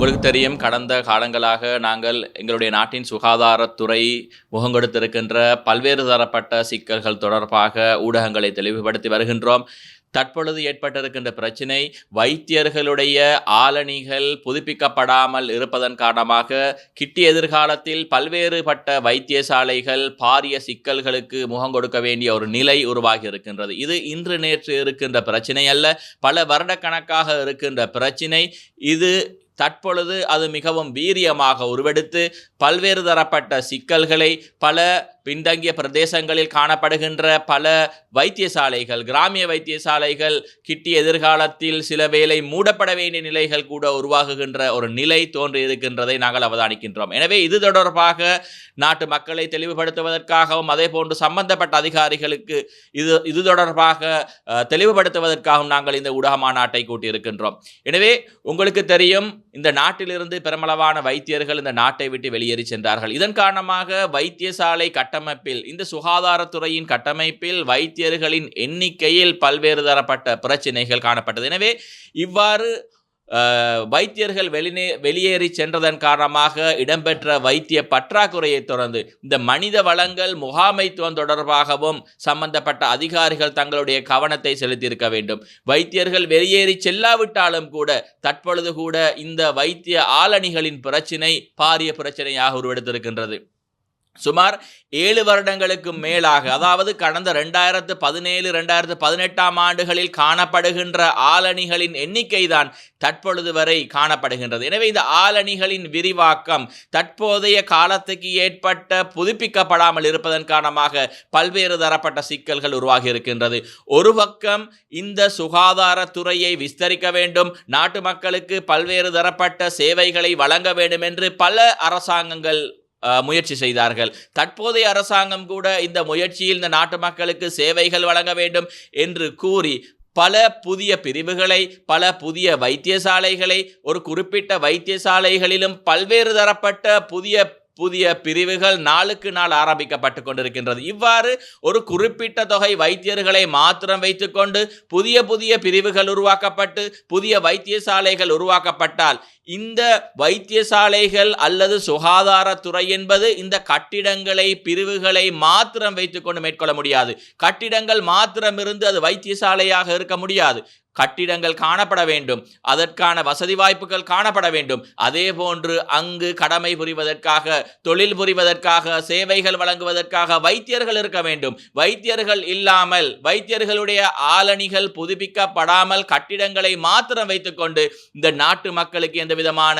உங்களுக்கு தெரியும் கடந்த காலங்களாக நாங்கள் எங்களுடைய நாட்டின் சுகாதாரத்துறை முகங்கொடுத்திருக்கின்ற பல்வேறு தரப்பட்ட சிக்கல்கள் தொடர்பாக ஊடகங்களை தெளிவுபடுத்தி வருகின்றோம். தற்பொழுது ஏற்பட்டிருக்கின்ற பிரச்சினை வைத்தியர்களுடைய ஆளணிகள் புதுப்பிக்கப்படாமல் இருப்பதன் காரணமாக கிட்டி எதிர்காலத்தில் பல்வேறுபட்ட வைத்தியசாலைகள் பாரிய சிக்கல்களுக்கு முகம் கொடுக்க வேண்டிய ஒரு நிலை உருவாகி இருக்கின்றது. இது இன்று நேற்று இருக்கின்ற பிரச்சினை அல்ல பல வருடக்கணக்காக இருக்கின்ற பிரச்சினை. இது தற்பொழுது அது மிகவும் வீரியமாக உருவெடுத்து பல்வேறு தரப்பட்ட சிக்கல்களை பல பின்தங்கிய பிரதேசங்களில் காணப்படுகின்ற பல வைத்தியசாலைகள் கிராமிய வைத்தியசாலைகள் கிட்டி எதிர்காலத்தில் சில வேளை மூடப்பட வேண்டிய நிலைகள் கூட உருவாகுகின்ற ஒரு நிலை தோன்றி இருக்கின்றதை நாங்கள் அவதானிக்கின்றோம். எனவே இது தொடர்பாக நாட்டு மக்களை தெளிவுபடுத்துவதற்காகவும் அதே போன்று சம்பந்தப்பட்ட அதிகாரிகளுக்கு இது இது தொடர்பாக தெளிவுபடுத்துவதற்காகவும் நாங்கள் இந்த ஊடக மாநாட்டை கூட்டியிருக்கின்றோம். எனவே உங்களுக்கு தெரியும் இந்த நாட்டிலிருந்து பெருமளவான வைத்தியர்கள் இந்த நாட்டை விட்டு வெளியேறி சென்றார்கள். இதன் காரணமாக வைத்தியசாலை கட்டமைப்பில் இந்த சுகாதாரத்துறையின் கட்டமைப்பில் வைத்தியர்களின் எண்ணிக்கையில் பல்வேறு தரப்பட்ட பிரச்சினைகள் காணப்பட்டது. எனவே இவ்வாறு வைத்தியர்கள் வெளிநே வெளியேறி சென்றதன் காரணமாக இடம்பெற்ற வைத்திய பற்றாக்குறையை தொடர்ந்து இந்த மனித வளங்கள் முகாமைத்துவம் தொடர்பாகவும் சம்பந்தப்பட்ட அதிகாரிகள் தங்களுடைய கவனத்தை செலுத்தியிருக்க வேண்டும். வைத்தியர்கள் வெளியேறி செல்லாவிட்டாலும் கூட தற்பொழுது கூட இந்த வைத்திய ஆளணிகளின் பிரச்சினை பாரிய பிரச்சனையாக உருவெடுத்திருக்கின்றது. சுமார் ஏழு வருடங்களுக்கு மேலாக அதாவது கடந்த ரெண்டாயிரத்து பதினேழு ரெண்டாயிரத்து பதினெட்டாம் ஆண்டுகளில் காணப்படுகின்ற ஆலணிகளின் எண்ணிக்கை தான் தற்பொழுது வரை காணப்படுகின்றது. எனவே இந்த ஆலணிகளின் விரிவாக்கம் தற்போதைய காலத்துக்கு ஏற்பட்ட புதுப்பிக்கப்படாமல் இருப்பதன் காரணமாக பல்வேறு தரப்பட்ட சிக்கல்கள் உருவாகி இருக்கின்றது. ஒரு பக்கம் இந்த சுகாதாரத்துறையை விஸ்தரிக்க வேண்டும் நாட்டு மக்களுக்கு பல்வேறு தரப்பட்ட சேவைகளை வழங்க வேண்டும் என்று பல அரசாங்கங்கள் முயற்சி செய்தார்கள். தற்போதைய அரசாங்கம் கூட இந்த முயற்சியில் இந்த நாட்டு மக்களுக்கு சேவைகள் வழங்க வேண்டும் என்று கூறி பல புதிய பிரிவுகளை பல புதிய வைத்தியசாலைகளை ஒரு குறிப்பிட்ட வைத்தியசாலைகளிலும் பல்வேறு தரப்பட்ட புதிய புதிய பிரிவுகள் நாளுக்கு நாள் ஆரம்பிக்கப்பட்டு கொண்டிருக்கின்றது. இவ்வாறு ஒரு குறிப்பிட்ட தொகை வைத்தியர்களை மாத்திரம் வைத்துக்கொண்டு புதிய புதிய பிரிவுகள் உருவாக்கப்பட்டு புதிய வைத்தியசாலைகள் உருவாக்கப்பட்டால் இந்த வைத்தியசாலைகள் அல்லது சுகாதாரத்துறை என்பது இந்த கட்டிடங்களை பிரிவுகளை மாத்திரம் வைத்துக்கொண்டு மேற்கொள்ள முடியாது. கட்டிடங்கள் மாத்திரம் இருந்து அது வைத்தியசாலையாக இருக்க முடியாது. கட்டிடங்கள் காணப்பட வேண்டும். அதற்கான வசதி வாய்ப்புகள் காணப்பட வேண்டும். அதே போன்று அங்கு கடமை புரிவதற்காக தொழில் புரிவதற்காக சேவைகள் வழங்குவதற்காக வைத்தியர்கள் இருக்க வேண்டும். வைத்தியர்கள் இல்லாமல் வைத்தியர்களுடைய ஆளணிகள் புதுப்பிக்கப்படாமல் கட்டிடங்களை மாத்திரம் வைத்துக்கொண்டு இந்த நாட்டு மக்களுக்கு எந்த விதமான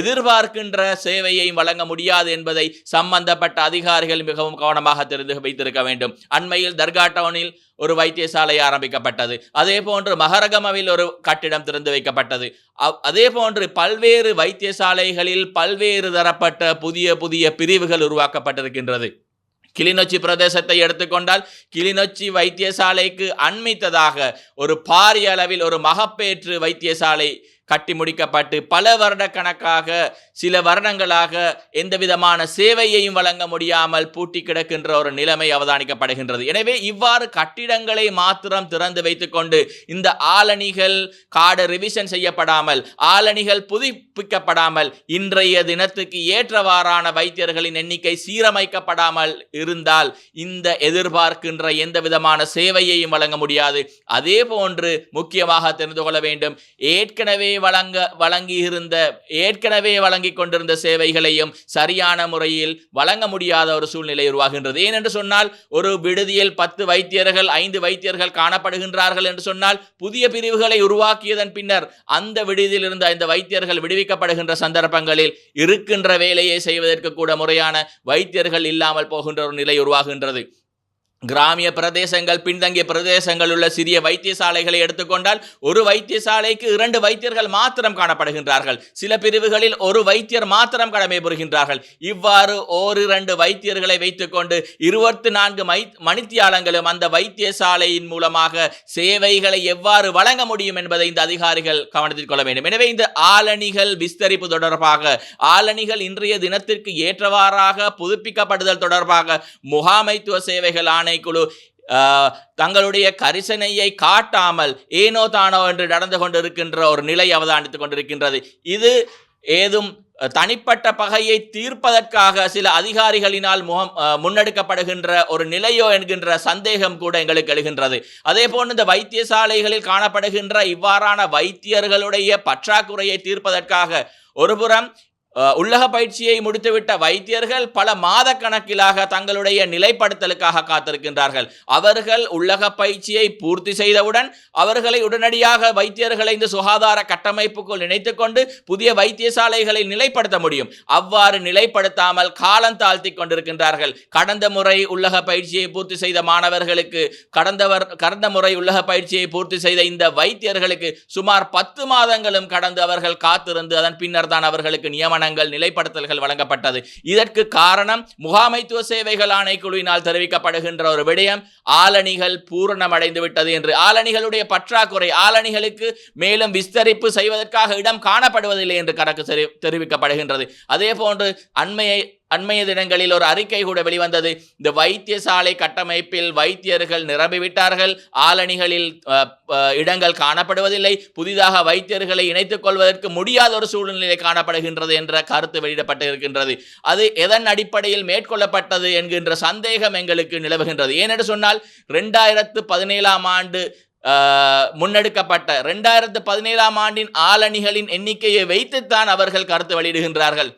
எதிர்பார்க்கின்ற சேவையையும் வழங்க முடியாது என்பதை சம்பந்தப்பட்ட அதிகாரிகள் மிகவும் கவனமாக தெரிந்து வைத்திருக்க வேண்டும். அண்மையில் தர்கா டவுனில் ஒரு வைத்தியசாலை ஆரம்பிக்கப்பட்டது. அதே போன்று மகரகமவில் ஒரு கட்டிடம் திறந்து வைக்கப்பட்டது. அதே போன்று பல்வேறு வைத்தியசாலைகளில் பல்வேறு தரப்பட்ட புதிய புதிய பிரிவுகள் உருவாக்கப்பட்டிருக்கின்றது. கிளிநொச்சி பிரதேசத்தை எடுத்துக்கொண்டால் கிளிநொச்சி வைத்தியசாலைக்கு அண்மித்ததாக ஒரு பாரிய அளவில் ஒரு மகப்பேற்று வைத்தியசாலை கட்டி முடிக்கப்பட்டு பல வருட கணக்காக சில வருடங்களாக எந்த விதமான சேவையையும் வழங்க முடியாமல் பூட்டி கிடக்கின்ற ஒரு நிலைமை அவதானிக்கப்படுகின்றது. எனவே இவ்வாறு கட்டிடங்களை மாத்திரம் திறந்து வைத்துக்கொண்டு இந்த ஆலணிகள் காடு ரிவிஷன் செய்யப்படாமல் ஆலணிகள் புதுப்பிக்கப்படாமல் இன்றைய தினத்துக்கு ஏற்றவாறான வைத்தியர்களின் எண்ணிக்கை சீரமைக்கப்படாமல் இருந்தால் இந்த எதிர்பார்க்கின்ற எந்த விதமான சேவையையும் வழங்க முடியாது. அதே போன்று முக்கியமாக தெரிந்து கொள்ள வேண்டும். ஏற்கனவே வழங்க வழங்கியிருந்த ஏற்கனவே வழங்கி கொண்டிருந்த சேவைகளையும் சரியான முறையில் வழங்க முடியாத ஒரு சூழ்நிலை உருவாகின்றது. ஏனென்று சொன்னால் ஒரு விடுதியில் பத்து வைத்தியர்கள் ஐந்து வைத்தியர்கள் காணப்படுகின்றார்கள் என்று சொன்னால் புதிய பிரிவுகளை உருவாக்கியதன் பின்னர் அந்த விடுதியில் இருந்த இந்த வைத்தியர்கள் விடுவிக்கப்படுகின்ற சந்தர்ப்பங்களில் இருக்கின்ற வேலையை செய்வதற்கு கூட முறையான வைத்தியர்கள் இல்லாமல் போகின்ற ஒரு நிலை உருவாகின்றது. கிராமிய பிரதேசங்கள் பின்தங்கிய பிரதேசங்கள் உள்ள சிறிய வைத்தியசாலைகளை எடுத்துக்கொண்டால் ஒரு வைத்தியசாலைக்கு இரண்டு வைத்தியர்கள் மாத்திரம் காணப்படுகின்றார்கள். சில பிரிவுகளில் ஒரு வைத்தியர் மாத்திரம் கடமை புரிகின்றார்கள். இவ்வாறு ஓரிரண்டு வைத்தியர்களை வைத்துக்கொண்டு இருபத்தி நான்கு மை மணித்தியாலங்களும் அந்த வைத்தியசாலையின் மூலமாக சேவைகளை எவ்வாறு வழங்க முடியும் என்பதை இந்த அதிகாரிகள் கவனத்தில் கொள்ள வேண்டும். எனவே இந்த ஆளணிகள் விஸ்தரிப்பு தொடர்பாக ஆளணிகள் இன்றைய தினத்திற்கு ஏற்றவாறாக புதுப்பிக்கப்படுதல் தொடர்பாக முகாமைத்துவ சேவைகள் ஆணைக்குழு தங்களுடைய கரிசனையை காட்டாமல் ஏனோ தானோ என்று நடந்து கொண்டிருக்கின்ற ஒரு நிலை அவதானித்துக் கொண்டிருக்கின்றது. இது ஏதும் தனிப்பட்ட பகையை தீர்ப்பதற்காக சில அதிகாரிகளினால் முகம் முன்னெடுக்கப்படுகின்ற ஒரு நிலையோ என்கின்ற சந்தேகம் கூட எங்களுக்கு எழுகின்றது. அதே போன்று இந்த வைத்தியசாலைகளில் காணப்படுகின்ற இவ்வாறான வைத்தியர்களுடைய பற்றாக்குறையை தீர்ப்பதற்காக ஒருபுறம் உள்ளக பயிற்சியை முடித்துவிட்ட வைத்தியர்கள் பல மாத கணக்கிலாக தங்களுடைய நிலைப்படுத்தலுக்காக காத்திருக்கின்றார்கள். அவர்கள் உள்ளக பயிற்சியை பூர்த்தி செய்தவுடன் அவர்களை உடனடியாக வைத்தியர்களை இந்த சுகாதார கட்டமைப்புக்குள் இணைத்துக் கொண்டு புதிய வைத்தியசாலைகளை நிலைப்படுத்த முடியும். அவ்வாறு நிலைப்படுத்தாமல் காலம் தாழ்த்தி கொண்டிருக்கின்றார்கள். கடந்த முறை உள்ளக பயிற்சியை பூர்த்தி செய்த மாணவர்களுக்கு கடந்தவர் கடந்த முறை உள்ளக பயிற்சியை பூர்த்தி செய்த இந்த வைத்தியர்களுக்கு சுமார் பத்து மாதங்களும் கடந்து அவர்கள் காத்திருந்து அதன் பின்னர் தான் அவர்களுக்கு பிரமாணங்கள் நிலைப்படுத்தல்கள் வழங்கப்பட்டது. இதற்கு காரணம் முகாமைத்துவ சேவைகள் ஆணைக்குழுவினால் தெரிவிக்கப்படுகின்ற ஒரு விடயம் ஆலணிகள் பூரணமடைந்து விட்டது என்று. ஆலணிகளுடைய பற்றாக்குறை ஆலணிகளுக்கு மேலும் விஸ்தரிப்பு செய்வதற்காக இடம் காணப்படுவதில்லை என்று கணக்கு தெரி- தெரிவிக்கப்படுகின்றது. அதே போன்று அண்மையை அண்மைய தினங்களில் ஒரு அறிக்கை கூட வெளிவந்தது. இந்த வைத்தியசாலை கட்டமைப்பில் வைத்தியர்கள் நிரம்பிவிட்டார்கள். ஆலணிகளில் இடங்கள் காணப்படுவதில்லை. புதிதாக வைத்தியர்களை இணைத்துக் கொள்வதற்கு முடியாத ஒரு சூழ்நிலை காணப்படுகின்றது என்ற கருத்து வெளியிடப்பட்டு இருக்கின்றது அது எதன் அடிப்படையில் மேற்கொள்ளப்பட்டது என்கின்ற சந்தேகம் எங்களுக்கு நிலவுகின்றது. ஏனென்று சொன்னால் ரெண்டாயிரத்து பதினேழாம் ஆண்டு முன்னெடுக்கப்பட்ட ரெண்டாயிரத்து பதினேழாம் ஆண்டின் ஆளணிகளின் எண்ணிக்கையை வைத்துத்தான் அவர்கள் கருத்து வெளியிடுகின்றார்கள்.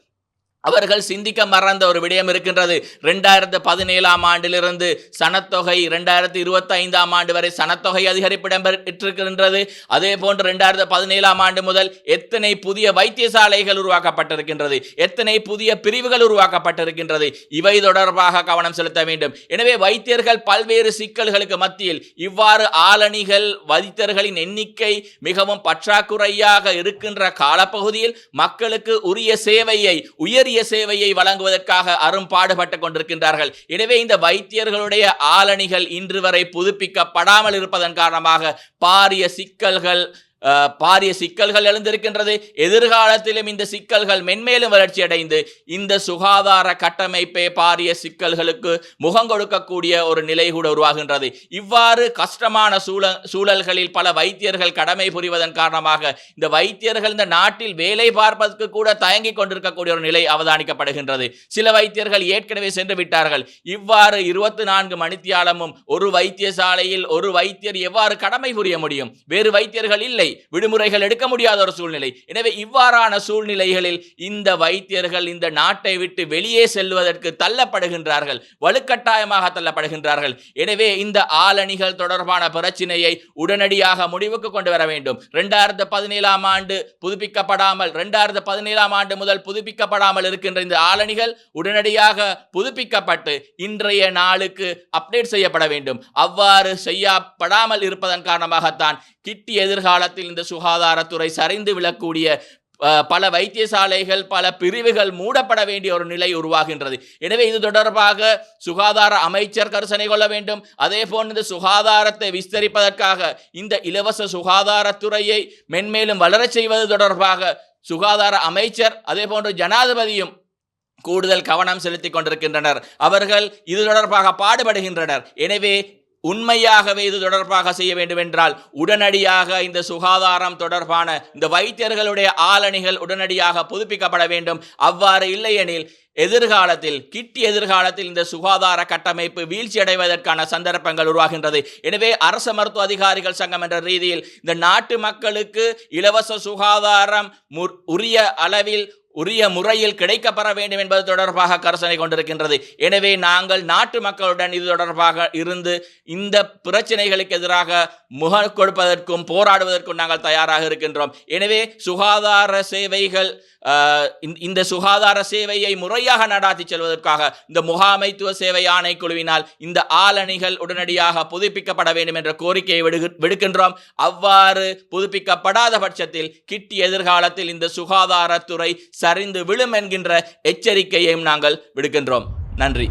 அவர்கள் சிந்திக்க மறந்த ஒரு விடயம் இருக்கின்றது. ரெண்டாயிரத்து பதினேழாம் ஆண்டிலிருந்து சனத்தொகை ரெண்டாயிரத்து இருபத்தி ஐந்தாம் ஆண்டு வரை சனத்தொகை அதிகரிப்பு இடம்பெற்றிருக்கின்றது அதே போன்று ரெண்டாயிரத்து பதினேழாம் ஆண்டு முதல் எத்தனை புதிய வைத்தியசாலைகள் உருவாக்கப்பட்டிருக்கின்றது. எத்தனை புதிய பிரிவுகள் உருவாக்கப்பட்டிருக்கின்றது. இவை தொடர்பாக கவனம் செலுத்த வேண்டும். எனவே வைத்தியர்கள் பல்வேறு சிக்கல்களுக்கு மத்தியில் இவ்வாறு ஆளணிகள் வைத்தியர்களின் எண்ணிக்கை மிகவும் பற்றாக்குறையாக இருக்கின்ற காலப்பகுதியில் மக்களுக்கு உரிய சேவையை உயரிய சேவையை வழங்குவதற்காக அரும்பாடுபட்டு கொண்டிருக்கின்றார்கள். எனவே இந்த வைத்தியர்களுடைய ஆலணிகள் இன்று வரை புதுப்பிக்கப்படாமல் இருப்பதன் காரணமாக பாரிய சிக்கல்கள் பாரிய சிக்கல்கள் எழுந்திருக்கின்றது. எதிர்காலத்திலும் இந்த சிக்கல்கள் மென்மேலும் வளர்ச்சி அடைந்து இந்த சுகாதார கட்டமைப்பே பாரிய சிக்கல்களுக்கு முகம் கொடுக்கக்கூடிய ஒரு நிலை கூட உருவாகின்றது. இவ்வாறு கஷ்டமான சூழ சூழல்களில் பல வைத்தியர்கள் கடமை புரிவதன் காரணமாக இந்த வைத்தியர்கள் இந்த நாட்டில் வேலை பார்ப்பதற்கு கூட தயங்கிக் கொண்டிருக்கக்கூடிய ஒரு நிலை அவதானிக்கப்படுகின்றது. சில வைத்தியர்கள் ஏற்கனவே சென்று விட்டார்கள். இவ்வாறு இருபத்தி நான்கு மணித்தியாலமும் ஒரு வைத்தியசாலையில் ஒரு வைத்தியர் எவ்வாறு கடமை புரிய முடியும்? வேறு வைத்தியர்கள் இல்லை. விடுமுறைகள் எடுக்க முடியாத ஒரு சூழ்நிலை. எனவே இவ்வாறான சூழ்நிலைகளில் இந்த வைத்தியர்கள் இந்த நாட்டை விட்டு வெளியே செல்வதற்கு தள்ளப்படுகின்றார்கள். வலுக்கட்டாயமாக தள்ளப்படுகின்றார்கள். எனவே இந்த ஆளணிகள் தொடர்பான பிரச்சினையை உடனடியாக முடிவுக்கு கொண்டு வர வேண்டும். இரண்டாயிரத்து பதினேழாம் ஆண்டு புதுப்பிக்கப்படாமல் இரண்டாயிரத்து பதினேழாம் ஆண்டு முதல் புதுப்பிக்கப்படாமல் இருக்கின்ற இந்த ஆளணிகள் உடனடியாக புதுப்பிக்கப்பட்டு இன்றைய நாளுக்கு அப்டேட் செய்யப்பட வேண்டும். அவ்வாறு செய்யப்படாமல் இருப்பதன் காரணமாகத்தான் கிட்டி எதிர்காலத்தில் இந்த சுகாதாரத்துறை சரிந்து விழக்கூடிய பல வைத்தியசாலைகள் பல பிரிவுகள் மூடப்பட வேண்டிய ஒரு நிலை உருவாகின்றது. எனவே இது தொடர்பாக சுகாதார அமைச்சர் கருசனை கொள்ள வேண்டும். அதே இந்த சுகாதாரத்தை விஸ்தரிப்பதற்காக இந்த இலவச சுகாதாரத்துறையை மென்மேலும் வளரச் செய்வது தொடர்பாக சுகாதார அமைச்சர் அதே போன்று ஜனாதிபதியும் கூடுதல் கவனம் செலுத்திக் கொண்டிருக்கின்றனர். அவர்கள் இது தொடர்பாக பாடுபடுகின்றனர். எனவே உண்மையாகவே இது தொடர்பாக செய்ய வேண்டுமென்றால் உடனடியாக இந்த சுகாதாரம் தொடர்பான இந்த வைத்தியர்களுடைய ஆளணிகள் உடனடியாக புதுப்பிக்கப்பட வேண்டும். அவ்வாறு இல்லையெனில் எதிர்காலத்தில் கிட்டி எதிர்காலத்தில் இந்த சுகாதார கட்டமைப்பு வீழ்ச்சி அடைவதற்கான சந்தர்ப்பங்கள் உருவாகின்றது. எனவே அரச மருத்துவ அதிகாரிகள் சங்கம் என்ற ரீதியில் இந்த நாட்டு மக்களுக்கு இலவச சுகாதாரம் உரிய அளவில் உரிய முறையில் கிடைக்கப்பெற வேண்டும் என்பது தொடர்பாக கரசனை கொண்டிருக்கின்றது. எனவே நாங்கள் நாட்டு மக்களுடன் இது தொடர்பாக இருந்து இந்த பிரச்சனைகளுக்கு எதிராக முக கொடுப்பதற்கும் போராடுவதற்கும் நாங்கள் தயாராக இருக்கின்றோம். எனவே சுகாதார சேவைகள் இந்த- சுகாதார சேவையை முறையாக நடாத்தி செல்வதற்காக இந்த முகாமைத்துவ சேவை ஆணைக்குழுவினால் இந்த ஆளணிகள் உடனடியாக புதுப்பிக்கப்பட வேண்டும் என்ற கோரிக்கையை விடுக்கின்றோம். அவ்வாறு புதுப்பிக்கப்படாத பட்சத்தில் கிட்டி எதிர்காலத்தில் இந்த சுகாதாரத்துறை சரிந்து விழும் என்கின்ற எச்சரிக்கையையும் நாங்கள் விடுக்கின்றோம். நன்றி.